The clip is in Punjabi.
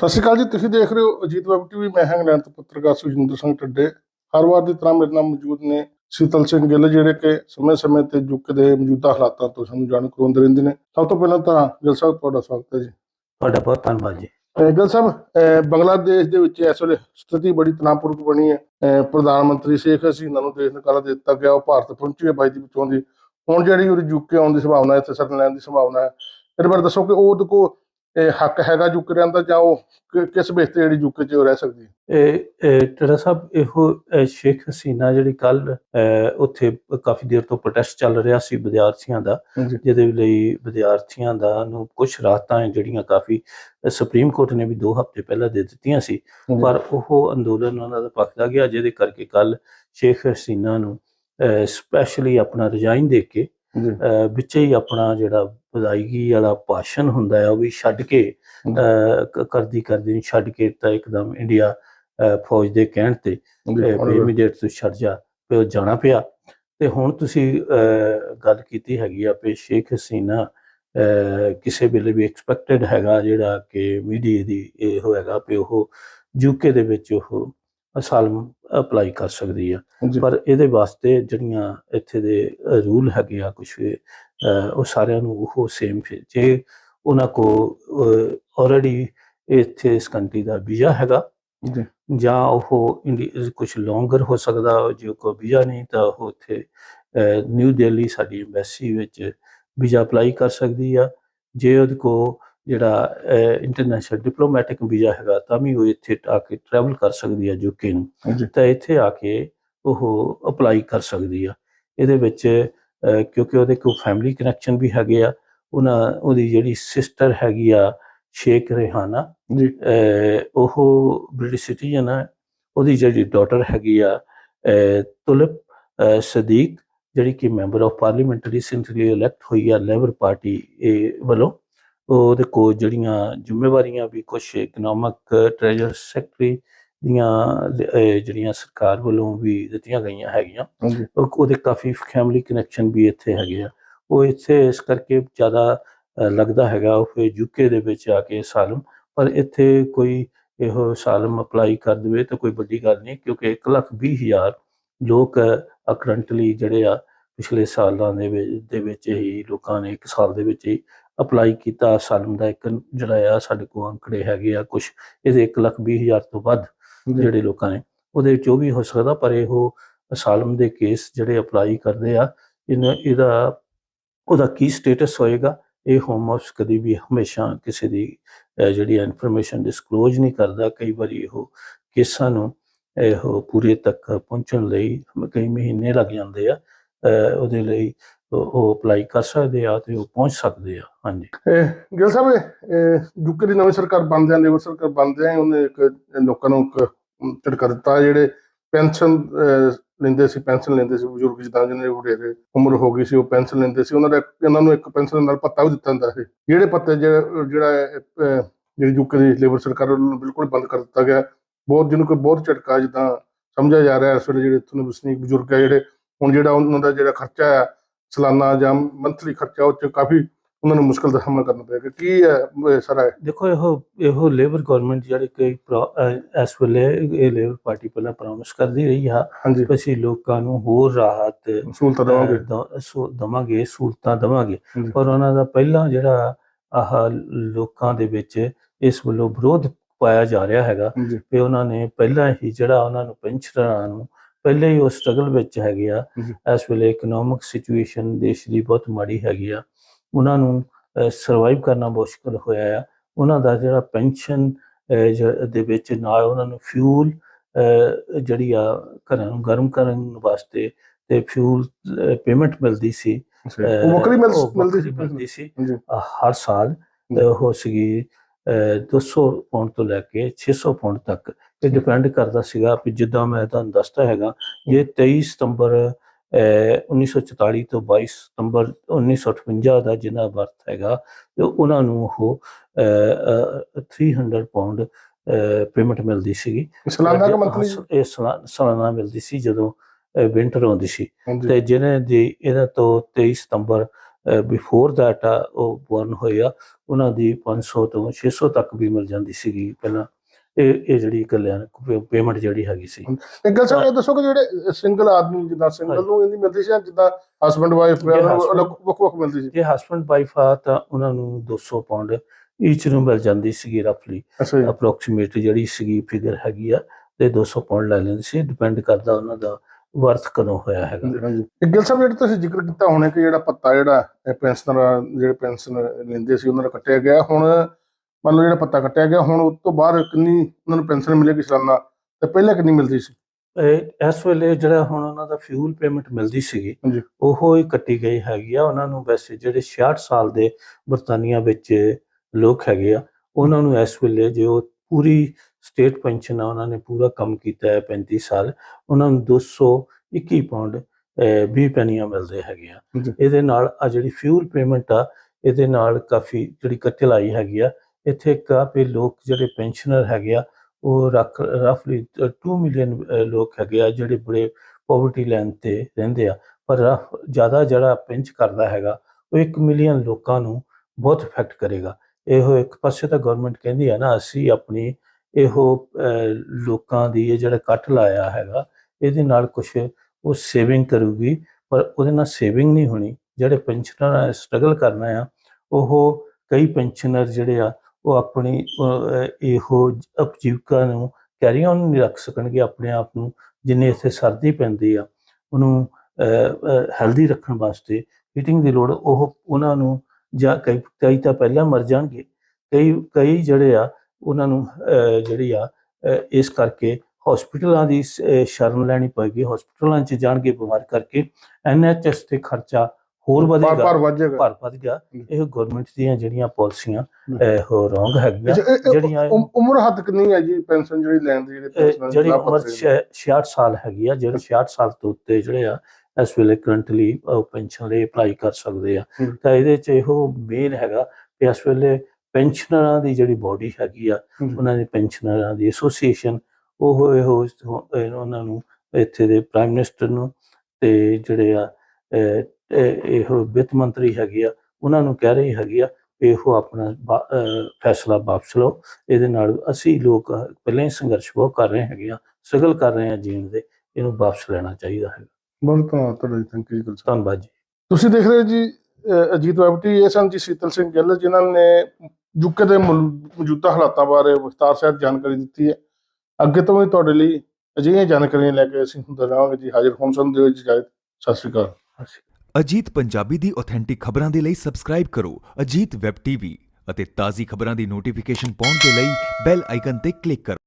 ਸਤਿ ਸ਼੍ਰੀ ਅਕਾਲ ਜੀ ਤੁਸੀਂ ਦੇਖ ਰਹੇ ਹੋ ਅਜੀਤ ਵੈਬ ਟੀਵੀ ਮੈਂ ਹਾਂ ਇੰਗਲੈਂਡ ਤੋਂ ਪੱਤਰਕਾਰ ਸੁਜਿੰਦਰ ਸਿੰਘ ਟੱਡੇ ਹਰ ਵਾਰ ਦੀ ਤਰ੍ਹਾਂ ਮੇਰੇ ਨਾਲ ਮੌਜੂਦ ਨੇ ਸ਼ੀਤਲ ਸਿੰਘ ਗਿੱਲ ਜਿਹੜੇ ਕਿ ਸਮੇਂ-ਸਮੇਂ ਤੇ ਦੇ ਮੌਜੂਦਾ ਹਾਲਾਤਾਂ ਤੋਂ ਸਾਨੂੰ ਜਾਣੂ ਕਰਵਾਉਂਦੇ ਰਹਿੰਦੇ ਨੇ। ਸਭ ਤੋਂ ਪਹਿਲਾਂ ਤਾਂ ਗਿੱਲ ਸਾਹਿਬ ਤੁਹਾਡਾ ਸਵਾਗਤ ਹੈ ਜੀ। ਤੁਹਾਡਾ ਬਹੁਤ ਧੰਨਵਾਦ ਜੀ। ਗਿੱਲ ਸਾਹਿਬ ਬੰਗਲਾਦੇਸ਼ ਦੇ ਵਿੱਚ ਇਸ ਵੇਲੇ ਸਥਿਤੀ ਬੜੀ ਤਣਾਅਪੂਰਵਕ ਬਣੀ ਹੈ। ਪ੍ਰਧਾਨ ਮੰਤਰੀ ਸ਼ੇਖ ਹਸੀਨਾ ਨੂੰ ਦੇਸ਼ ਨਿਕਾਲਾ ਦੇ ਦਿੱਤਾ ਗਿਆ ਉਹ ਭਾਰਤ ਪਹੁੰਚੀ ਹੈ 22 ਦੀ ਵਿੱਚੋਂ ਦੀ। ਹੁਣ ਜਿਹੜੀ ਉਹ ਯੂਕੇ ਆਉਣ ਦੀ ਸੰਭਾਵਨਾ ਹੈ ਇੱਥੇ ਸਰਨ ਲੈਣ ਦੀ ਸੰਭਾਵਨਾ ਹੈ। ਇਹਦੇ ਬਾਰੇ ਦੱਸੋ ਕਿ ਉਹ ਕੋ ਇਹ ਹੱਕ ਹੈਗਾ ਯੂਕੇ ਰਹਿਣ ਦਾ ਜਾਂ ਉਹ ਕਿਸ ਬੇਸ ਤੇ ਜਿਹੜੀ ਯੂਕੇ 'ਚ ਰਹਿ ਸਕਦੀ ਇਹ ਟੜਾ ਸਾਹਿਬ ਇਹੋ ਸ਼ੇਖ ਹਸੀਨਾ ਜਿਹੜੀ ਕੱਲ ਉੱਥੇ ਕਾਫੀ ਦੇਰ ਤੋਂ ਪ੍ਰੋਟੈਸਟ ਚੱਲ ਰਿਹਾ ਸੀ ਵਿਦਿਆਰਥੀਆਂ ਦਾ ਜਿਹਦੇ ਲਈ ਵਿਦਿਆਰਥੀਆਂ ਦਾ ਨੂੰ ਕੁਝ ਰਾਹਤਾਂ ਹੈ ਜਿਹੜੀਆਂ ਕਾਫੀ ਸੁਪਰੀਮ ਕੋਰਟ ਨੇ ਵੀ 2 ਹਫ਼ਤੇ ਪਹਿਲਾਂ ਦੇ ਦਿੱਤੀਆਂ ਸੀ ਪਰ ਉਹ ਅੰਦੋਲਨ ਉਹਨਾਂ ਦਾ ਪੱਕਦਾ ਗਿਆ ਜਿਹਦੇ ਕਰਕੇ ਕੱਲ ਸ਼ੇਖ ਹਸੀਨਾ ਨੂੰ ਸਪੈਸ਼ਲੀ ਆਪਣਾ ਰਿਜ਼ਾਈਨ ਦੇ ਕੇ ਵਿੱਚੇ ਹੀ ਆਪਣਾ ਜਿਹੜਾ ਵਿਦਾਇਗੀ ਵਾਲਾ ਭਾਸ਼ਣ ਹੁੰਦਾ ਹੈ ਉਹ ਵੀ ਛੱਡ ਕੇ ਕਰਦੀ ਕਰਦੀ ਨੂੰ ਛੱਡ ਕੇ ਤਾਂ ਇੱਕਦਮ ਇੰਡੀਆ ਫੌਜ ਦੇ ਕਹਿਣ ਤੇ ਇਮੀਡੀਏਟ ਤੋਂ ਛੱਡ ਜਾ ਉਹ ਜਾਣਾ ਪਿਆ। ਤੇ ਹੁਣ ਤੁਸੀਂ ਗੱਲ ਕੀਤੀ ਹੈਗੀ ਆ ਵੀ ਸ਼ੇਖ ਹਸੀਨਾ ਕਿਸੇ ਵੇਲੇ ਵੀ ਐਕਸਪੈਕਟਡ ਹੈਗਾ ਜਿਹੜਾ ਕਿ ਮੀਡੀਆ ਦੀ ਇਹ ਹੋਏਗਾ ਵੀ ਉਹ ਯੂਕੇ ਦੇ ਵਿੱਚ ਉਹ ਅਸਾਲਮ ਅਪਲਾਈ ਕਰ ਸਕਦੀ ਆ। ਪਰ ਇਹਦੇ ਵਾਸਤੇ ਜਿਹੜੀਆਂ ਇੱਥੇ ਦੇ ਰੂਲ ਹੈਗੇ ਆ ਕੁਝ ਉਹ ਸਾਰਿਆਂ ਨੂੰ ਉਹ ਸੇਮ ਜੇ ਉਹਨਾਂ ਕੋ ਆਲਰੇਡੀ ਇੱਥੇ ਇਸ ਕੰਟਰੀ ਦਾ ਵੀਜ਼ਾ ਹੈਗਾ ਜੀ। ਉਹ ਇੰਡੀਆ ਕੁਝ ਲੌਂਗਰ ਹੋ ਸਕਦਾ ਜੇ ਕੋ ਵੀਜ਼ਾ ਨਹੀਂ ਤਾਂ ਉਹ ਉੱਥੇ ਨਿਊ ਦਿੱਲੀ ਸਾਡੀ ਐਮਬੈਸੀ ਵਿੱਚ ਵੀਜ਼ਾ ਅਪਲਾਈ ਕਰ ਸਕਦੀ ਆ। ਜੇ ਉਹਦੇ ਕੋ ਜਿਹੜਾ ਇੰਟਰਨੈਸ਼ਨਲ ਡਿਪਲੋਮੈਟਿਕ ਵੀਜ਼ਾ ਹੈਗਾ ਤਾਂ ਵੀ ਉਹ ਇੱਥੇ ਆ ਕੇ ਟਰੈਵਲ ਕਰ ਸਕਦੀ ਆ ਯੂਕੇ ਨੂੰ। ਤਾਂ ਇੱਥੇ ਆ ਕੇ ਉਹ ਅਪਲਾਈ ਕਰ ਸਕਦੀ ਆ। ਇਹਦੇ ਵਿੱਚ ਕਿਉਂਕਿ ਉਹਦੇ ਕੋਲ ਫੈਮਿਲੀ ਕਨੈਕਸ਼ਨ ਵੀ ਹੈਗੇ ਆ ਉਹਨਾਂ ਉਹਦੀ ਜਿਹੜੀ ਸਿਸਟਰ ਹੈਗੀ ਆ ਸ਼ੇਖ ਰਿਹਾਨਾ ਜੀ। ਉਹ ਬ੍ਰਿਟਿਸ਼ ਸਿਟੀਜ਼ਨ ਹੈ ਉਹਦੀ ਜਿਹੜੀ ਡਾਟਰ ਹੈਗੀ ਆ ਅਹ, ਸਦੀਕ ਜਿਹੜੀ ਕਿ member of parliament recently elect ਹੋਈ ਆ ਲੇਬਰ ਪਾਰਟੀ ਇਹ ਵੱਲੋਂ। ਉਹਦੇ ਕੋਲ ਜਿਹੜੀਆਂ ਜ਼ਿੰਮੇਵਾਰੀਆਂ ਵੀ ਕੁਝ ਇਕਨੋਮਿਕ ਟ੍ਰੈਜਰ ਸੈਕਟਰੀ ਦੀਆਂ ਜਿਹੜੀਆਂ ਸਰਕਾਰ ਵੱਲੋਂ ਵੀ ਦਿੱਤੀਆਂ ਗਈਆਂ ਹੈਗੀਆਂ। ਉਹਦੇ ਕਾਫੀ ਫੈਮਿਲੀ ਕਨੈਕਸ਼ਨ ਵੀ ਇੱਥੇ ਹੈਗੇ ਆ। ਉਹ ਇੱਥੇ ਇਸ ਕਰਕੇ ਜ਼ਿਆਦਾ ਲੱਗਦਾ ਹੈਗਾ ਉਹ ਫਿਰ ਯੂਕੇ ਦੇ ਵਿੱਚ ਆ ਕੇ ਸਾਲਮ। ਪਰ ਇੱਥੇ ਕੋਈ ਇਹੋ ਸਾਲਮ ਅਪਲਾਈ ਕਰ ਦੇਵੇ ਤਾਂ ਕੋਈ ਵੱਡੀ ਗੱਲ ਨਹੀਂ ਕਿਉਂਕਿ 1 ਲੱਖ ਵੀਹ ਹਜ਼ਾਰ ਲੋਕ ਕਰੰਟਲੀ ਜਿਹੜੇ ਆ ਪਿਛਲੇ ਸਾਲਾਂ ਦੇ ਵਿੱਚ ਦੇ ਵਿੱਚ ਹੀ ਲੋਕਾਂ ਨੇ ਇੱਕ ਸਾਲ ਦੇ ਵਿੱਚ ਹੀ ਅਪਲਾਈ ਕੀਤਾ। ਸਾਲਮ ਦਾ ਇੱਕ ਜਿਹੜਾ ਆ ਸਾਡੇ ਕੋਲ ਅੰਕੜੇ ਹੈਗੇ ਆ ਕੁਝ ਇਹਦੇ 1 ਲੱਖ ਵੀਹ ਹਜ਼ਾਰ ਤੋਂ ਵੱਧ ਜਿਹੜੇ ਲੋਕਾਂ ਨੇ। ਉਹਦੇ ਵਿੱਚ ਉਹ ਵੀ ਹੋ ਸਕਦਾ ਪਰ ਇਹੋ ਅਸਾਲਮ ਦੇ ਕੇਸ ਜਿਹੜੇ ਅਪਲਾਈ ਕਰਦੇ ਆ ਇਹਨਾਂ ਇਹਦਾ ਉਹਦਾ ਕੀ ਸਟੇਟਸ ਹੋਏਗਾ? ਇਹ ਹੋਮ ਆਫਿਸ ਕਦੀ ਵੀ ਹਮੇਸ਼ਾ ਕਿਸੇ ਦੀ ਜਿਹੜੀ ਇਨਫੋਰਮੇਸ਼ਨ ਡਿਸਕਲੋਜ਼ ਨਹੀਂ ਕਰਦਾ। ਕਈ ਵਾਰੀ ਉਹ ਕੇਸਾਂ ਨੂੰ ਇਹੋ ਪੂਰੇ ਤੱਕ ਪਹੁੰਚਣ ਲਈ ਕਈ ਮਹੀਨੇ ਲੱਗ ਜਾਂਦੇ ਆ। ਉਹਦੇ ਲਈ ਉਹ- ਅਪਲਾਈ ਕਰ ਸਕਦੇ ਆ ਤੇ ਉਹ ਪਹੁੰਚ ਸਕਦੇ ਆ, ਹਾਂਜੀ। ਗਿਲ ਸਾਹਿਬ, ਇਹ ਦੀ ਨਵੀਂ ਸਰਕਾਰ ਬਣਦਿਆਂ ਲੇਬਰ ਸਰਕਾਰ ਬਣਦਿਆਂ ਉਹਨੇ ਇੱਕ ਲੋਕਾਂ ਨੂੰ ਝਟਕਾ ਦਿੱਤਾ, ਜਿਹੜੇ ਪੈਨਸ਼ਨ ਲੈਂਦੇ ਸੀ, ਪੈਨਸ਼ਨ ਲੈਂਦੇ ਸੀ, ਬਜ਼ੁਰਗ ਜਿੱਦਾਂ ਜਿਹਨਾਂ ਦੀ ਵਡੇਰੇ ਉਮਰ ਹੋ ਗਈ ਸੀ, ਉਹ ਪੈਨਸ਼ਨ ਲੈਂਦੇ ਸੀ, ਉਹਨਾਂ ਦਾ, ਇਹਨਾਂ ਨੂੰ ਇੱਕ ਪੈਨਸ਼ਨ ਨਾਲ ਪੱਤਾ ਵੀ ਦਿੱਤਾ ਹੁੰਦਾ ਸੀ। ਜਿਹੜੇ ਪੱਤੇ ਜਿਹੜਾ, ਜਿਹੜੀ ਯੂਕੇ ਦੀ ਲੇਬਰ ਸਰਕਾਰ ਨੂੰ ਬਿਲਕੁਲ ਬੰਦ ਕਰ ਦਿੱਤਾ ਗਿਆ, ਬਹੁਤ, ਜਿਹਨੂੰ ਕੋਈ ਬਹੁਤ ਝਟਕਾ ਜਿੱਦਾਂ ਸਮਝਿਆ ਜਾ ਰਿਹਾ, ਇਸ ਵੇਲੇ ਜਿਹੜੇ ਇੱਥੋਂ ਦੇ ਵਸਨੀਕ ਬਜ਼ੁਰਗ ਆ, ਜਿਹੜੇ ਹੁਣ ਜਿਹੜਾ ਉਹਨਾਂ ਦਾ ਜਿਹੜਾ ਖਰਚਾ ਆ ਸਾਲਾਨਾ ਜਾਂ ਮੰਥਲੀ ਖਰਚਾ ਉਹ 'ਚ ਕਾਫੀ ਉਹਨਾਂ ਨੂੰ ਮੁਸ਼ਕਲ ਦਾ ਸਾਹਮਣਾ ਕਰਨਾ ਪਏਗਾ। ਕੀ ਹੈ ਸਾਰਾ ਦੇਖੋ ਇਹੋ ਇਹੋ ਲੇਬਰ ਗਵਰਨਮੈਂਟ ਜਿਹੜੀ ਕਿ ਇਸ ਵੇਲੇ ਇਹ ਲੇਬਰ ਪਾਰਟੀ ਪਹਿਲਾਂ ਪ੍ਰੋਮਿਸ ਕਰਦੀ ਰਹੀ ਆ। ਹਾਂਜੀ। ਕਿ ਅਸੀਂ ਲੋਕਾਂ ਨੂੰ ਹੋਰ ਰਾਹਤ ਸਹੂਲਤਾਂ ਦੇਵਾਂਗੇ। ਦੇਵਾਂਗੇ ਸਹੂਲਤਾਂ ਦੇਵਾਂਗੇ। ਪਰ ਉਹਨਾਂ ਦਾ ਪਹਿਲਾਂ ਜਿਹੜਾ ਆਹ ਲੋਕਾਂ ਦੇ ਵਿੱਚ ਇਸ ਵੱਲੋਂ ਵਿਰੋਧ ਪਾਇਆ ਜਾ ਰਿਹਾ ਹੈਗਾ। ਕਿ ਉਹਨਾਂ ਨੇ ਪਹਿਲਾਂ ਹੀ ਜਿਹੜਾ ਉਹਨਾਂ ਨੂੰ ਪੈਨਸ਼ਨਰਾਂ ਨੂੰ ਪਹਿਲੇ ਹੀ ਉਹ ਸਟਰਗਲ ਵਿੱਚ ਹੈਗੇ ਆ। ਇਸ ਵੇਲੇ ਇਕਨੋਮਿਕ ਸਿਚੁਏਸ਼ਨ ਦੇਸ਼ ਦੀ ਬਹੁਤ ਮਾੜੀ ਹੈਗੀ ਆ। ਉਹਨਾਂ ਨੂੰ ਸਰਵਾਈਵ ਕਰਨਾ ਮੁਸ਼ਕਲ ਹੋਇਆ ਆ। ਉਹਨਾਂ ਦਾ ਜਿਹੜਾ ਪੈਨਸ਼ਨ ਦੇ ਵਿੱਚ ਨਾਲ ਉਹਨਾਂ ਨੂੰ ਫਿਊਲ ਜਿਹੜੀ ਆ ਘਰਾਂ ਨੂੰ ਗਰਮ ਕਰਨ ਵਾਸਤੇ ਤੇ ਫਿਊਲ ਪੇਮੈਂਟ ਮਿਲਦੀ ਸੀ। ਉਹ ਮਿਲਦੀ ਸੀ? ਹਰ ਸਾਲ ਉਹ ਸੀਗੀ 200 ਪਾਉਂਡ ਤੋਂ ਲੈ ਕੇ 600 ਪਾਉਂਡ ਤੱਕ। ਇਹ ਡਿਪੈਂਡ ਕਰਦਾ ਸੀਗਾ ਵੀ ਜਿੱਦਾਂ ਮੈਂ ਤੁਹਾਨੂੰ ਦੱਸਦਾ ਹੈਗਾ ਇਹ 23 ਸਤੰਬਰ ਅਹ, 1944 ਤੋਂ 22 ਸਤੰਬਰ 1958 ਦਾ ਜਿਹਨਾਂ ਵਰਤ ਹੈਗਾ ਤੇ ਉਹਨਾਂ ਨੂੰ ਉਹ ਅਹ, ਅਹ, 300 ਪਾਉਂਡ ਪੇਮੈਂਟ ਮਿਲਦੀ ਸੀਗੀ। ਸਾਲਾਨਾ ਕਿ ਮੰਥਲੀ ਇਹ ਸਾਲਾਨਾ ਮਿਲਦੀ ਸੀ ਜਦੋਂ ਵਿੰਟਰ ਆਉਂਦੀ ਸੀ। ਤੇ ਜਿਹਨੇ ਦੀ ਇਹਨਾਂ ਤੋਂ 23 ਸਤੰਬਰ ਬਿਫੋਰ ਦੈਟ ਉਹ ਬਰਨ ਹੋਏ ਆ ਉਹਨਾਂ ਦੀ 500 ਤੋਂ 600 ਤੱਕ ਵੀ ਮਿਲ ਜਾਂਦੀ ਸੀਗੀ ਪਹਿਲਾਂ। ਇਹ ਇਹ ਜਿਹੜੀ ਕਲਿਆਣ ਪੇਮੈਂਟ ਜਿਹੜੀ ਹੈਗੀ ਸੀ। ਗੱਲ ਸਰ ਇਹ ਦੱਸੋ ਕਿ ਜਿਹੜੇ ਸਿੰਗਲ ਆਦਮੀ ਜਿੱਦਾਂ ਸਿੰਗਲ। ਨੂੰ ਇਹਦੀ ਮਿਲਦੀ ਸੀ ਜਿੱਦਾਂ ਹਸਬੰਡ ਵਾਈਫ ਵੱਖ ਵੱਖ ਮਿਲਦੀ ਸੀ? ਜੇ ਹਸਬੰਡ ਵਾਈਫ ਆ ਤਾਂ ਉਹਨਾਂ ਨੂੰ 200 ਪਾਉਂਡ ਈਚ ਨੂੰ ਮਿਲ ਜਾਂਦੀ ਸੀਗੀ ਰਫਲੀ ਅਪਰੋਕਸੀਮੇਟ ਜਿਹੜੀ ਸੀਗੀ ਫਿਗਰ ਹੈਗੀ ਆ ਤੇ 200 ਪਾਉਂਡ ਲੈ ਲੈਂਦੇ ਸੀ। ਡਿਪੈਂਡ ਕਰਦਾ ਉਹਨਾਂ ਦਾ ਵਰਥ ਕਦੋਂ ਹੋਇਆ ਹੈਗਾ? ਹਾਂਜੀ ਗੱਲ ਸਾਹਿਬ ਜਿਹੜਾ ਤੁਸੀਂ ਜ਼ਿਕਰ ਕੀਤਾ ਹੁਣੇ ਕਿ ਜਿਹੜਾ ਪੱਤਾ ਜਿਹੜਾ ਇਹ ਪੈਨਸ਼ਨਰ ਜਿਹੜੇ ਪੈਨਸ਼ਨ ਲੈਂਦੇ ਸੀ ਉਹਨਾਂ ਦਾ ਕੱਟਿਆ ਗਿਆ। ਹੁਣ ਮੰਨ ਲਓ ਜਿਹੜਾ ਪੱਤਾ ਕੱਟਿਆ ਗਿਆ ਹੁਣ ਉਸ ਤੋਂ ਬਾਅਦ ਕਿੰਨੀ ਉਹਨਾਂ ਨੂੰ ਪੈਨਸ਼ਨ ਮਿਲੇਗੀ ਸਾਲਾਨਾ? ਤੇ ਪਹਿਲਾਂ ਕਿੰਨੀ ਮਿਲਦੀ ਸੀ? ਇਸ ਵੇਲੇ ਜਿਹੜਾ ਹੁਣ ਉਹਨਾਂ ਦਾ ਫਿਊਲ ਪੇਮੈਂਟ ਮਿਲਦੀ ਸੀਗੀ। ਉਹ ਹੀ ਕੱਟੀ ਗਈ ਹੈਗੀ ਆ। ਉਹਨਾਂ ਨੂੰ ਵੈਸੇ ਜਿਹੜੇ 66 ਸਾਲ ਦੇ ਬਰਤਾਨੀਆ ਵਿੱਚ ਲੋਕ ਹੈਗੇ ਆ ਉਹਨਾਂ ਨੂੰ ਇਸ ਵੇਲੇ ਜੋ ਪੂਰੀ ਸਟੇਟ ਪੈਨਸ਼ਨ ਆ ਉਹਨਾਂ ਨੇ ਪੂਰਾ ਕੰਮ ਕੀਤਾ ਹੈ 35 ਸਾਲ। ਉਹਨਾਂ ਨੂੰ 221 ਪਾਉਂਡ ਅਹ, 20 ਪੈਨੀਆਂ ਮਿਲਦੇ ਹੈਗੇ ਆ। ਇਹਦੇ ਨਾਲ ਆ ਜਿਹੜੀ ਫਿਊਲ ਪੇਮੈਂਟ ਆ ਇਹਦੇ ਨਾਲ ਕਾਫੀ ਜਿਹੜੀ ਕਟਲਾਈ ਹੈਗੀ ਆ। ਇੱਥੇ ਕਾਫੀ ਲੋਕ ਜਿਹੜੇ ਪੈਨਸ਼ਨਰ ਹੈਗੇ ਆ ਉਹ ਰੱਖ ਰਫਲੀ 2 ਮਿਲੀਅਨ ਲੋਕ ਹੈਗੇ ਆ ਜਿਹੜੇ ਬੜੇ ਪੋਵਰਟੀ ਲਾਈਨ ਤੇ ਰਹਿੰਦੇ ਆ। ਪਰ ਜ਼ਿਆਦਾ ਜਿਹੜਾ ਪਿੰਚ ਕਰਦਾ ਹੈਗਾ ਉਹ 1 ਮਿਲੀਅਨ ਲੋਕਾਂ ਨੂੰ ਬਹੁਤ ਇਫੈਕਟ ਕਰੇਗਾ। ਇਹੋ ਇੱਕ ਪਾਸੇ ਤਾਂ ਗਵਰਨਮੈਂਟ ਕਹਿੰਦੀ ਆ ਨਾ ਅਸੀਂ ਆਪਣੀ ਇਹੋ ਲੋਕਾਂ ਦੀ ਇਹ ਜਿਹੜਾ ਕੱਟ ਲਾਇਆ ਹੈਗਾ, ਇਹਦੇ ਨਾਲ ਕੁਝ ਉਹ ਸੇਵਿੰਗ ਕਰੂਗੀ, ਪਰ ਉਹਦੇ ਨਾਲ ਸੇਵਿੰਗ ਨਹੀਂ ਹੋਣੀ। ਜਿਹੜੇ ਪੈਨਸ਼ਨਰ ਸਟਰਗਲ ਕਰਨਾ ਆ, ਉਹ ਕਈ ਪੈਨਸ਼ਨਰ ਜਿਹੜੇ ਆ, ਉਹ ਆਪਣੀ ਇਹੋ ਉਪਜੀਵਕਾ ਨੂੰ ਕੈਰੀ ਆਨ ਨਹੀਂ ਰੱਖ ਸਕਣਗੇ, ਆਪਣੇ ਆਪ ਨੂੰ, ਜਿੰਨੇ ਇੱਥੇ ਸਰਦੀ ਪੈਂਦੀ ਆ। ਉਹਨੂੰ ਹੈਲਦੀ ਰੱਖਣ ਵਾਸਤੇ ਹੀਟਿੰਗ ਦੀ ਲੋੜ, ਉਹ, ਉਹਨਾਂ ਨੂੰ ਜਾਂ ਕਈ ਕਈ ਤਾਂ ਪਹਿਲਾਂ ਮਰ ਜਾਣਗੇ। ਕਈ ਕਈ ਜਿਹੜੇ ਆ ਉਹਨਾਂ ਨੂੰ ਜਿਹੜੀ ਆ ਇਸ ਕਰਕੇ ਹਸਪੀਟਲਾਂ ਦੀ ਸ਼ਰਨ ਲੈਣੀ ਪਏਗੀ ਹਸਪੀਟਲਾਂ 'ਚ ਜਾਣਗੇ ਬਿਮਾਰ ਕਰਕੇ ਐਨਐਚਐਸ ਤੇ ਖਰਚਾ ਹੋਰ ਪਰ ਪਰ ਵਧੇਗਾ ਵੱਧ ਜਾਏਗਾ ਭਾਰ ਵੱਧ ਗਿਆ ਹਮ। ਇਹ ਗਵਰਨਮੈਂਟ ਦੀਆਂ ਜਿਹੜੀਆਂ ਪਾਲਿਸੀਆਂ। ਉਹ ਰੋਂਗ ਹੈਗੀਆਂ ਜਿਹੜੀਆਂ ਉਮ- ਉਮਰ ਹੱਦ ਕਿੰਨੀ ਹੈ ਜੀ ਪੈਨਸ਼ਨ ਜਿਹੜੀ ਲੈਣ ਦੀ ਜਿਹੜੇ ਜਿਹੜੀ ਉਮਰ ਨੇ? ਛੇ- 66 ਸਾਲ ਹੈਗੀ ਆ ਜਿਹੜੇ 66 ਸਾਲ ਤੋਂ ਉੱਤੇ ਜਿਹੜੇ ਆ ਇਸ ਵੇਲੇ ਕਰੰਟਲੀ ਪੈਨਸ਼ਨ ਲਈ ਅਪਲਾਈ ਕਰ ਸਕਦੇ ਆ। ਤਾਂ ਇਹਦੇ ਚ ਇਹੋ ਮੇਨ ਹੈਗਾ ਕਿ ਇਸ ਵੇਲੇ ਪੈਨਸ਼ਨਰਾਂ ਦੀ ਜਿਹੜੀ ਬਾਡੀ ਹੈਗੀ ਆ। ਉਹਨਾਂ ਦੀ ਪੈਨਸ਼ਨਰਾਂ ਦੀ ਐਸੋਸੀਏਸ਼ਨ ਉਹ ਇਹੋ ਉਹਨਾਂ ਨੂੰ ਇੱਥੇ ਦੇ ਪ੍ਰਾਈਮ ਮਿਨਿਸਟਰ ਨੂੰ ਤੇ ਜਿਹੜੇ ਆ ਇਹ ਵਿੱਤ ਮੰਤਰੀ ਹੈਗੇ ਆ ਉਹਨਾਂ ਨੂੰ ਕਹਿ ਰਹੀ ਹੈਗੀ ਆ ਇਹੋ ਆਪਣਾ ਫੈਸਲਾ ਵਾਪਸ ਲਓ। ਇਹਦੇ ਨਾਲ ਅਸੀਂ ਲੋਕ ਪਹਿਲਾਂ ਹੀ ਸੰਘਰਸ਼ ਬਹੁਤ ਕਰ ਰਹੇ ਹੈਗੇ ਆ ਸਟਰਗਲ ਕਰ ਰਹੇ ਆ ਜੀਣ ਦੇ ਇਹਨੂੰ ਵਾਪਸ ਲੈਣਾ ਚਾਹੀਦਾ ਹੈ ਬਹੁਤ ਧੰਨਵਾਦ ਤੁਹਾਡਾ ਥੈਂਕ ਯੂ ਧੰਨਵਾਦ ਜੀ। ਤੁਸੀਂ ਦੇਖ ਰਹੇ ਜੀ ਅਜੀਤ ਵੈਬ ਟੀ ਇਹ ਸਨ ਜੀ ਸੀਤਲ ਸਿੰਘ ਗਿੱਲ ਜਿਨ੍ਹਾਂ ਨੇ ਯੂਕੇ ਦੇ ਮੌਜੂਦਾ ਹਾਲਾਤਾਂ ਬਾਰੇ ਵਿਸਤਾਰ ਸਹਿਤ ਜਾਣਕਾਰੀ ਦਿੱਤੀ ਹੈ। ਅੱਗੇ ਤੋਂ ਵੀ ਤੁਹਾਡੇ ਲਈ ਅਜਿਹੀਆਂ ਜਾਣਕਾਰੀਆਂ ਲੈ ਕੇ ਅਸੀਂ ਹੁੰਦੇ ਰਹਾਂਗੇ ਜੀ ਹਾਜ਼ਰ ਹੋਣ ਸਾਨੂੰ ਦਿਓ ਇਜਾਜ਼ਤ। ਸਤਿ ਸ਼੍ਰੀ ਅਕਾਲ। ਅਜੀਤ ਪੰਜਾਬੀ ਦੀ ਆਥੈਂਟਿਕ ਖਬਰਾਂ ਦੇ ਲਈ ਸਬਸਕ੍ਰਾਈਬ ਕਰੋ। ਅਜੀਤ ਵੈਬ ਟੀਵੀ ਅਤੇ ਤਾਜ਼ੀ ਖਬਰਾਂ ਦੀ ਨੋਟੀਫਿਕੇਸ਼ਨ ਪਾਉਣ ਦੇ ਲਈ ਬੈਲ ਆਈਕਨ ਤੇ ਕਲਿੱਕ ਕਰੋ।